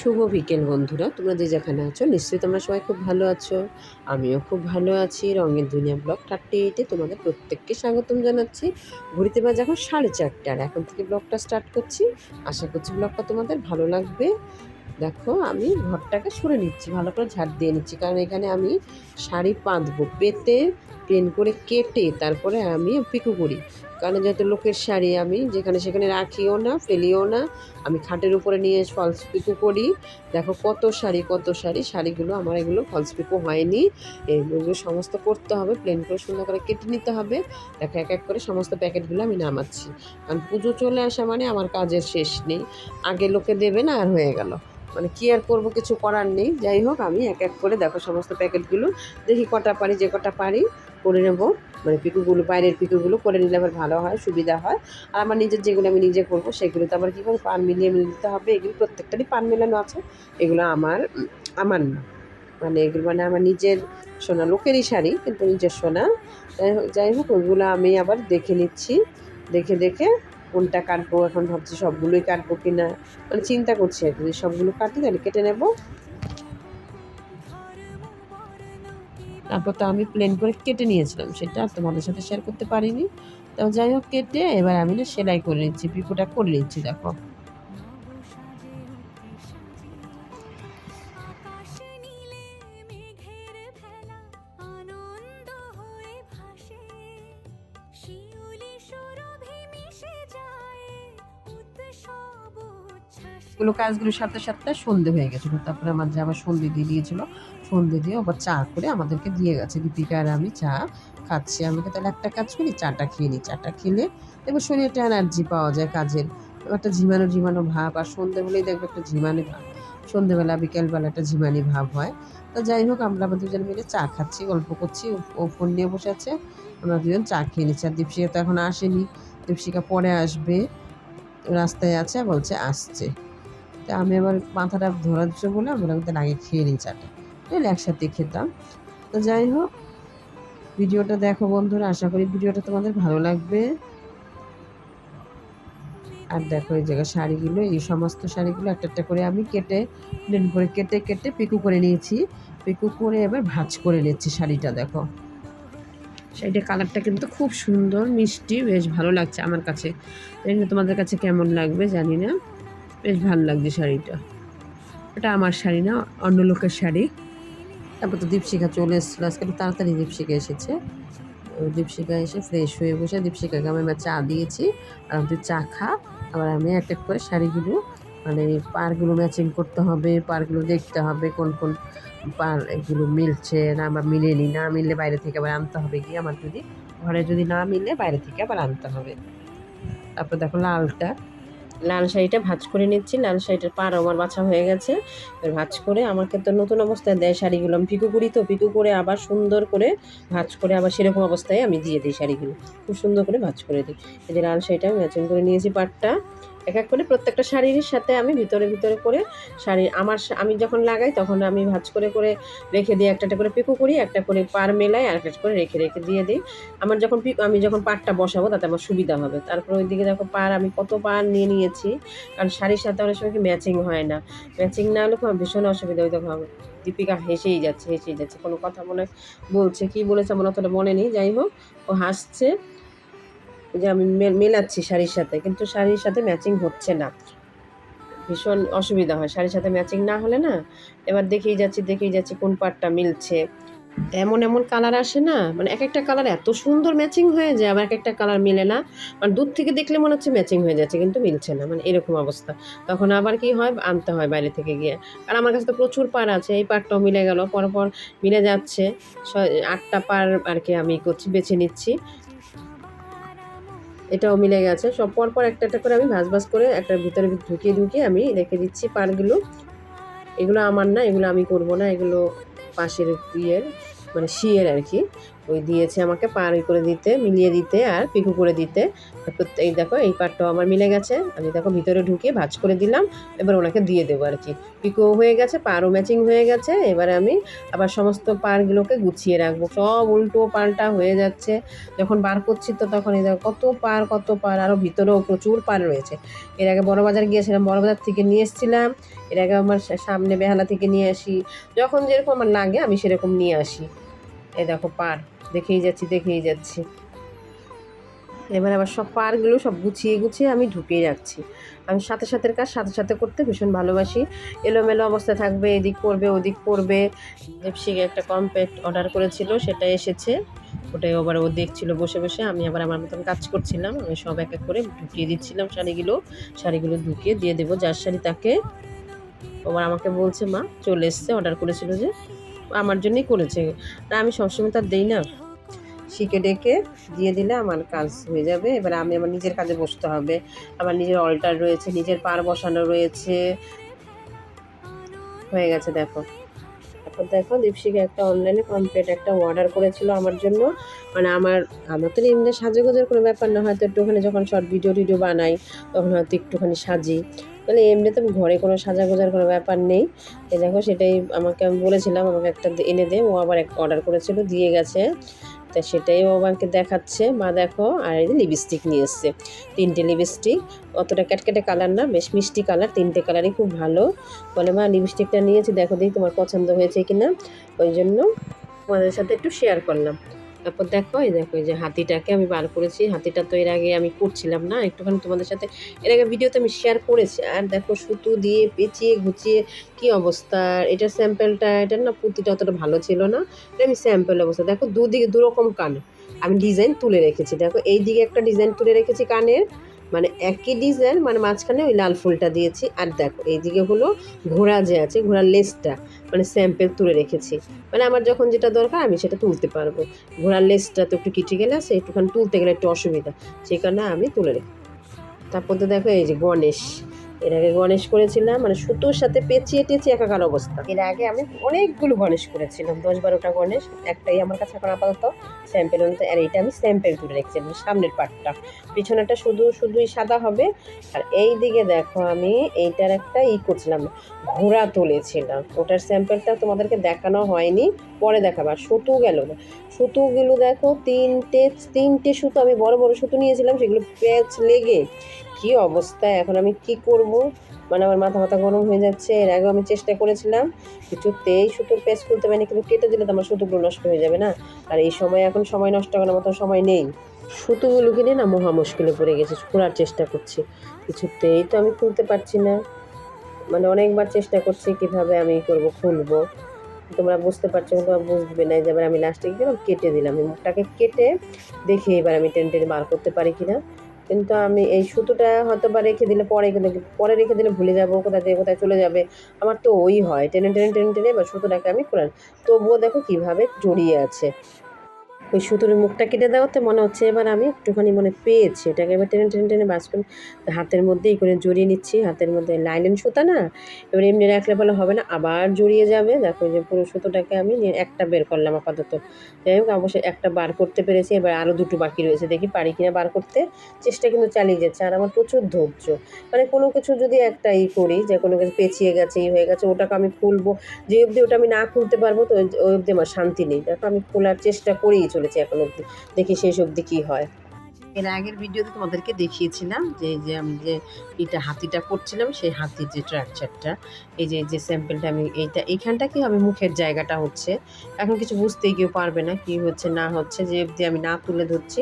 শুভ বিকেল বন্ধুরা। তোমরা যে যেখানে আছো, নিশ্চয়ই তোমরা সবাই খুব ভালো আছো। আমিও খুব ভালো আছি। রঙের দুনিয়া ব্লগ থার্টি এইটে তোমাদের প্রত্যেককে স্বাগতম জানাচ্ছি। ঘুরিতে বাজে এখন সাড়ে চারটে। আর এখন থেকে ব্লগটা স্টার্ট করছি। আশা করছি ব্লগটা তোমাদের ভালো লাগবে। দেখো, আমি ঘরটাকে সরে নিচ্ছি। ভালো করে ঝাড় দিয়ে নিচ্ছি। কারণ এখানে আমি শাড়ি বাঁধবো পেতে প্লেন করে কেটে তারপরে আমি পিকু করি। কারণ যেহেতু লোকের শাড়ি আমি, যেখানে সেখানে রাখিও না, ফেলিও না, আমি খাটের উপরে নিয়ে ফলস পিকু করি। দেখো কত শাড়ি কত শাড়ি, শাড়িগুলো আমার এগুলো ফলস পিকু হয়নি। এগুলো সমস্ত করতে হবে প্লেন করে সুন্দর করে কেটে নিতে হবে। দেখো এক এক করে সমস্ত প্যাকেটগুলো আমি নামাচ্ছি। কারণ পুজো চলে আসা মানে আমার কাজের শেষ নেই। আগে লোকে দেবে না আর হয়ে গেল। মানে কি আর করব, কিছু করার নেই। যাই হোক, আমি এক এক করে দেখো সমস্ত প্যাকেটগুলো, দেখি কটা পারি, যে কটা পারি করে নেব। মানে পিকুগুলো, বাইরের পিকুগুলো করে নিলে আবার ভালো হয়, সুবিধা হয়। আর আমার নিজের যেগুলো আমি নিজে করব, সেগুলো তো আবার কী করে পান মিলিয়ে মিলিয়ে দিতে হবে। এগুলো প্রত্যেকটারই পান মেলানো আছে। এগুলো আমার আমার না। মানে এগুলো মানে আমার নিজের সোনা, লোকেরই শাড়ি, কিন্তু নিজের সোনা। যাই হোক যাই হোক ওইগুলো আমি আবার দেখে নিচ্ছি। দেখে দেখে কোনটা কাটবো, এখন ভাবছি সবগুলোই কাটবো কি না মানে চিন্তা করছি আর যদি সবগুলো কাটি তাহলে কেটে নেব। তারপর তো আমি প্লেন করে কেটে নিয়েছিলাম, সেটা তোমাদের সাথে শেয়ার করতে পারিনি। তো যাই হোক, কেটে এবার আমি না সেলাই করে নিচ্ছি, পিকোটা করে নিচ্ছি, দেখো। গুলো, কাজগুলোর সাথে সাথে সন্ধে হয়ে গেছিল। তারপরে আমার যে আবার সন্ধে দিয়ে দিয়েছিল, সন্ধে দিয়ে আবার চা করে আমাদেরকে দিয়ে গেছে। দীপিকা আর আমি চা খাচ্ছি। আমাকে তাহলে একটা কাজ করি, চাটা খেয়ে নিই। চাটা খেলে এবার শরীরে একটা এনার্জি পাওয়া যায় কাজের। একটা ঝিমানো ঝিমানো ভাব আর সন্ধে হলেই দেখবে একটা ঝিমানি ভাব। সন্ধেবেলা, বিকেলবেলা একটা ঝিমানি ভাব হয়। তো যাই হোক, আমরা দুজন মিলে চা খাচ্ছি, গল্প করছি। ও ফোন নিয়ে বসে আছে। আমরা দুজন চা খেয়ে নিচ্ছি। আর দীপশিকা তো এখন আসেনি। দীপশিকা পরে আসবে। রাস্তায় আছে, বলছে আসছে। তা আমি আবার মাথাটা ধরাচ্ছে বলে আমরা কিন্তু আগে খেয়ে নিই চাটা। তাহলে একসাথে খেতাম। তো যাই হোক, ভিডিওটা দেখো বন্ধুরা, আশা করি ভিডিওটা তোমাদের ভালো লাগবে। আর দেখো এই জায়গায় শাড়িগুলো, এই সমস্ত শাড়িগুলো একটা একটা করে আমি কেটে, প্লেন করে কেটে কেটে পিকু করে নিয়েছি। পিকু করে এবার ভাজ করে নিচ্ছি শাড়িটা, দেখো। শাড়িটার কালারটা কিন্তু খুব সুন্দর, মিষ্টি, বেশ ভালো লাগছে আমার কাছে। তোমাদের কাছে কেমন লাগবে জানি না। বেশ ভালো লাগছে শাড়িটা। এটা আমার শাড়ি না, অন্য লোকের শাড়ি। তারপর তো দীপশিখা চলে এসেছিল, আজকে একটু তাড়াতাড়ি দীপশিখা এসেছে। দীপশিখা এসে ফ্রেশ হয়ে বসে, দীপশিখাকে আমি এবার চা দিয়েছি। আর তুই চা খা, আবার আমি এক এক করে শাড়িগুলো মানে পারগুলো ম্যাচিং করতে হবে পারগুলো দেখতে হবে, কোন কোন পার এগুলো মিলছে না বা মিলেনি, না মিললে বাইরে থেকে আবার আনতে হবে কি? আমার যদি ঘরে যদি না মিলে বাইরে থেকে আবার আনতে হবে। তারপর দেখো লালটা লাল শাড়িটা ভাজ করে নিচ্ছি। লাল শাড়িটার পার আমার বাছা হয়ে গেছে। এবার ভাজ করে আমাকে তো নতুন অবস্থায় দেয় শাড়িগুলো। আমি পিকু করি তো, পিকু করে আবার সুন্দর করে ভাজ করে আবার সেরকম অবস্থায় আমি দিয়ে দিই শাড়িগুলো। খুব সুন্দর করে ভাজ করে দিই। এই যে লাল শাড়িটা ম্যাচিং করে নিয়েছি পাটটা। এক এক করে প্রত্যেকটা শাড়ির সাথে আমি ভিতরে ভিতরে করে শাড়ি আমার আমি যখন লাগাই তখন আমি ভাজ করে করে রেখে দিই। একটা করে পিকু করি, একটা করে পার মেলাই আর একটা করে রেখে রেখে দিয়ে দিই। আমার যখন আমি যখন পাটটা বসাবো তাতে আমার সুবিধা হবে। তারপর ওইদিকে দেখো পার আমি কত পার নিয়ে নিয়েছি কারণ শাড়ির সাথে অনেক সময় ম্যাচিং হয় না। ম্যাচিং না হলে খুব ভীষণ অসুবিধা হইতে হবে দীপিকা হেসেই যাচ্ছে হেসেই যাচ্ছে। কোনো কথা মনে বলছে, কি বলেছে আমার অতটা মনে নেই। যাই হোক, ও হাসছে যে আমি মেলাচ্ছি শাড়ির সাথে, কিন্তু শাড়ির সাথে ম্যাচিং হচ্ছে না। ভীষণ অসুবিধা হয়। শাড়ির সাথে ম্যাচিং না হলে না, এবার দেখেই যাচ্ছি দেখেই যাচ্ছি কোন পার্টটা মিলছে। এমন এমন কালার আসে না মানে এক একটা কালার এত সুন্দর ম্যাচিং হয়ে যায়, আবার এক একটা কালার মিলে না। মানে দূর থেকে দেখলে মনে হচ্ছে ম্যাচিং হয়ে যাচ্ছে, কিন্তু মিলছে না মানে এরকম অবস্থা। তখন আবার কি হয়, আনতে হয় বাইরে থেকে গিয়ে। আর আমার কাছে তো প্রচুর পার আছে, এই পারটাও মিলে গেল পরপর মিলে যাচ্ছে। আটটা পার আর কি আমি করছি, বেছে নিচ্ছি। এটাও মিলে গেছে, সব পর পর একটা একটা করে আমি ভাজ ভাজ করে একটা ভিতরে ঢুকিয়ে ঢুকিয়ে আমি রেখে দিচ্ছি পারগুলো। এগুলো আমার না, এগুলো আমি করব না, এগুলো পাশের ইয়ের মানে শিয়ের আর কি। ওই দিয়েছে আমাকে পার করে দিতে, মিলিয়ে দিতে আর পিকু করে দিতে। এই দেখো, এই পাটটাও আমার মিলে গেছে। আমি দেখো ভিতরে ঢুকিয়ে ভাজ করে দিলাম, এবার ওনাকে দিয়ে দেবো আর কি। পিকো হয়ে গেছে, পারও ম্যাচিং হয়ে গেছে, এবারে আমি আবার সমস্ত পারগুলোকে গুছিয়ে রাখব। সব উল্টো পাল্টা হয়ে যাচ্ছে। যখন বার করছি তো তখন এই দেখো কত পার কত পার আরও ভিতরেও প্রচুর পার রয়েছে। এর আগে বড় বাজার গিয়েছিলাম বড় বাজার থেকে নিয়ে এসেছিলাম। এর আগে আমার সামনে বেহালা থেকে নিয়ে আসি। যখন যেরকম আমার লাগে, আমি সেরকম নিয়ে আসি। এই দেখো পার। দেখেই যাচ্ছি দেখেই যাচ্ছি। এবার আবার সব পারগুলো সব গুছিয়ে গুছিয়ে আমি ঢুকিয়ে রাখছি। আমি সাথে সাথে কাজ সাথে সাথে করতে ভীষণ ভালোবাসি। এলোমেলো অবস্থা থাকবে, এদিক করবে ওদিক করবে লিপস্টিক একটা কম্প্যাক্ট অর্ডার করেছিল, সেটা এসেছে। ওটাই আবার ও দেখছিল বসে বসে। আমি আবার আমার মতন কাজ করছিলাম। আমি সব এক এক করে ঢুকিয়ে দিচ্ছিলাম শাড়িগুলো। শাড়িগুলো ঢুকিয়ে দিয়ে দেবো যার শাড়ি তাকে। আবার আমাকে বলছে, মা, চলে এসছে। অর্ডার করেছিল যে। আমার জন্যই করেছে। না আমি সবসময় তার দিই না। শিখে ডেকে দিয়ে দিলে আমার কাজ হয়ে যাবে। এবার আমি আমার নিজের কাজে বসতে হবে। আমার নিজের অল্টার রয়েছে, নিজের পার বসানো রয়েছে। হয়ে গেছে, দেখো। এখন দেখো দীপশিকা একটা অনলাইনে কমপ্লিট একটা অর্ডার করেছিল আমার জন্য। মানে আমার আমার তো এমনি সাজগোজের কোনো ব্যাপার না। হয়তো একটুখানি যখন শর্ট ভিডিও টিডিও বানাই, তখন হয়তো একটুখানি সাজি। মানে এমনিতে ঘরে কোনো সাজা গোজার কোনো ব্যাপার নেই। এই দেখো সেটাই আমাকে আমি বলেছিলাম, আমাকে একটা এনে দে। ও আবার একটা অর্ডার করেছিল, দিয়ে গেছে। তা সেটাই ও আমাকে দেখাচ্ছে। মা দেখো, আর এই যে লিপস্টিক নিয়ে এসছে। তিনটে লিপস্টিক অতটা ক্যাটকেটে কালার না, বেশ মিষ্টি কালার তিনটে কালারই খুব ভালো। বলে, মা লিপস্টিকটা নিয়েছি। দেখো দেখি তোমার পছন্দ হয়েছে কিনা। ওই জন্য তোমাদের সাথে একটু শেয়ার করলাম। তারপর দেখো, এই দেখো, এই যে হাতিটাকে আমি বার করেছি। হাতিটা তো এর আগে আমি করছিলাম না, একটুখানি তোমাদের সাথে এর আগে ভিডিওতে আমি শেয়ার করেছি। আর দেখো, সুতো দিয়ে পেঁচিয়ে ঘুচিয়ে কি অবস্থা? এটা স্যাম্পেলটা এটার না পুঁতিটা অতটা ভালো ছিল না। এটা আমি স্যাম্পেল অবস্থা। দেখো, দুদিকে দুরকম কান। আমি ডিজাইন তুলে রেখেছি। দেখো এই দিকে একটা ডিজাইন তুলে রেখেছি কানের। মানে একই ডিজাইন মানে মাঝখানে ওই লাল ফুলটা দিয়েছি। আর দেখো, এইদিকে হলো ঘোড়া যে আছে, ঘোড়ার লেসটা মানে স্যাম্পেল তুলে রেখেছি। মানে আমার যখন যেটা দরকার, আমি সেটা তুলতে পারব। ঘোড়ার লেসটা তো একটু কিটে গেলে আছে, একটুখানি তুলতে গেলে একটু অসুবিধা। সেই কারণে আমি তুলে রেখে তারপর তো দেখো, এই যে গণেশ। এর আগে গণেশ করেছিলাম মানে সুতোর সাথে পেঁচিয়ে টেঁচিয়ে একাকার অবস্থা। এর আগে আমি অনেকগুলো গণেশ করেছিলাম, দশ বারোটা গণেশ, একটাই আমার কাছে এখন আপাতত স্যাম্পেল অনুযায়ী, আর এইটা আমি স্যাম্পেল তুলে রেখেছিলাম সামনের পার্টটা পিছনেরটা শুধু, শুধুই সাদা হবে। আর এই দিকে দেখো আমি, এইটার একটা ই করছিলাম, ঘোড়া তুলেছিলাম। ওটার স্যাম্পেলটা তোমাদেরকে দেখানো হয়নি, পরে দেখাবো। আর সুতো গেল না সুতোগুলো দেখো, তিনটে তিনটে সুতো আমি বড় বড় সুতো নিয়েছিলাম, সেগুলো প্যাচ লেগে কি অবস্থা? এখন আমি কি করব? মানে আমার মাথা মাথা গরম হয়ে যাচ্ছে। এর আগেও আমি চেষ্টা করেছিলাম কিছুতেই সুতোর প্যাচ খুলতে পারিনি, কিন্তু কেটে দিলে তো আমার সুতোগুলো নষ্ট হয়ে যাবে না। আর এই সময় এখন সময় নষ্ট করার মতো সময় নেই। সুতোগুলো কিনে না মহা মুশকিলে পড়ে গেছে খোলার চেষ্টা করছি। কিছুতেই তো আমি খুলতে পারছি না। মানে অনেকবার চেষ্টা করছি কীভাবে আমি করব, খুলবো। তোমরা বুঝতে পারছ তোমরা বুঝবে না যে আমি লাস্টে কি কেটে দিলাম। মুখটাকে কেটে দেখি এবার আমি টেন টেনে বার করতে পারি কিনা। কিন্তু আমি এই সুতোটা হয়তো বা রেখে দিলে পরে পরে রেখে দিলে ভুলে যাব কোথায় থেকে কোথায় চলে যাবে। আমার তো ওই হয়, টেনে টেনে টেনে টেনে এবার সুতোটাকে আমি খুলাম তবুও দেখো কীভাবে জড়িয়ে আছে। ওই সুতোর মুখটা কেটে দেওয়াতে মনে হচ্ছে এবার আমি একটুখানি মনে পেয়েছি। এটাকে এবার টেনে টেনে টেনে বাস করে হাতের মধ্যেই করে জড়িয়ে নিচ্ছি। হাতের মধ্যে লাইলেন সুতা না? এবার এমনি রাখলে বলে হবে না, আবার জড়িয়ে যাবে। দেখো যে পুরো সুতোটাকে আমি একটা বের করলাম আপাতত। যাই হোক, অবশ্যই একটা বার করতে পেরেছি। এবার আরও দুটো বাকি রয়েছে। দেখি পারি কিনা বার করতে। চেষ্টা কিন্তু চালিয়ে যাচ্ছে, আর আমার প্রচুর ধৈর্য। মানে কোনো কিছু যদি একটা ই করি, যে কোনো কিছু পেঁচিয়ে গেছে, ই হয়ে গেছে, ওটাকে আমি খুলবো। যে অবধি ওটা আমি না খুলতে পারব, তো ওই- অবধি আমার শান্তি নেই। দেখো আমি খোলার চেষ্টা করেই চলেছি এখন অবধি। দেখি শেষ অবধি কী হয়। এর আগের ভিডিওতে তোমাদেরকে দেখিয়েছিলাম যে যে আমি যে এটা হাতিটা করছিলাম, সেই হাতির যে ট্রাকচারটা এই যে যে স্যাম্পেলটা আমি এইটা, এইখানটা কি হবে, মুখের জায়গাটা হচ্ছে। এখন কিছু বুঝতেই কেউ পারবে না কি হচ্ছে, না হচ্ছে, যে অবধি আমি না তুলে ধরছি,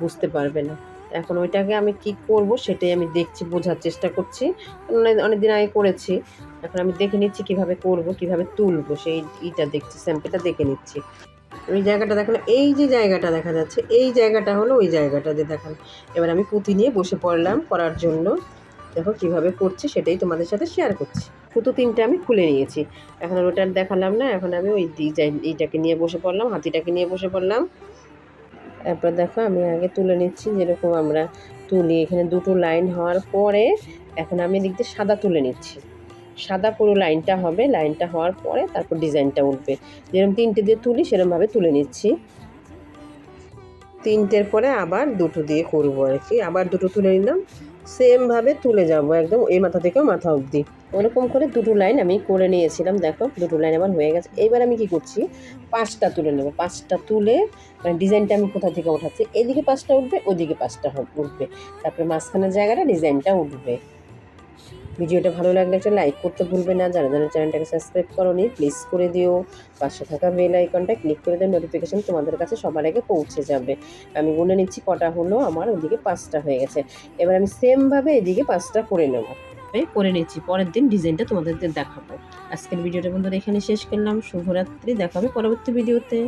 বুঝতে পারবে না। এখন ওইটাকে আমি কি করব, সেটাই আমি দেখছি, বোঝার চেষ্টা করছি। অনেক দিন আগে করেছি। এখন আমি দেখে নিচ্ছি কীভাবে করব, কীভাবে তুলবো, সেই ইটা দেখছি স্যাম্পেলটা দেখে নিচ্ছি। ওই জায়গাটা দেখাল এই যে জায়গাটা দেখা যাচ্ছে, এই জায়গাটা হলো ওই জায়গাটা যে দেখাল এবার আমি পুঁতি নিয়ে বসে পড়লাম করার জন্য। দেখো কীভাবে করছি সেটাই তোমাদের সাথে শেয়ার করছি। পুঁতো তিনটে আমি খুলে নিয়েছি। এখন আর ওটা দেখালাম না, এখন আমি ওই ডিজাইন এইটাকে নিয়ে বসে পড়লাম, হাতিটাকে নিয়ে বসে পড়লাম। তারপর দেখো আমি আগে তুলে নিচ্ছি, যেরকম আমরা তুলি, এখানে দুটো লাইন হওয়ার পরে এখন আমি এদিক দিয়ে সাদা তুলে নিচ্ছি। সাদা পুরো লাইনটা হবে, লাইনটা হওয়ার পরে তারপর ডিজাইনটা উঠবে। যেরকম তিনটে দিয়ে তুলি, সেরকমভাবে তুলে নিচ্ছি। তিনটের পরে আবার দুটো দিয়ে করব আর কি। আবার দুটো তুলে নিলাম, সেমভাবে তুলে যাব একদম এই মাথা থেকেও মাথা অবধি। ওরকম করে দুটো লাইন আমি করে নিয়েছিলাম, দেখো দুটো লাইন আমার হয়ে গেছে। এবার আমি কি করছি, পাঁচটা তুলে নেব। পাঁচটা তুলে মানে ডিজাইনটা আমি কোথা থেকে উঠাচ্ছি এদিকে পাঁচটা উঠবে, ওদিকে পাঁচটা উঠবে। তারপরে মাঝখানের জায়গাটা ডিজাইনটা উঠবে। ভিডিওটা ভালো লাগলে একটা লাইক করতে ভুলবে না। যারা যারা চ্যানেলটাকে সাবস্ক্রাইব করোনি প্লিজ করে দিও। পাশে থাকা বেল আইকনটা ক্লিক করে দেয় নোটিফিকেশন তোমাদের কাছে সবার আগে পৌঁছে যাবে। আমি গুনে নিচ্ছি, কটা হলো? আমার ওদিকে পাঁচটা হয়ে গেছে। এবার আমি সেমভাবে এদিকে পাঁচটা করে নেব। এই করে নিচ্ছি। পরের দিন ডিজাইনটা তোমাদের দেখাবো। আজকের ভিডিওটা বন্ধুরা এখানে শেষ করলাম। শুভরাত্রি। দেখাবে পরবর্তী ভিডিওতে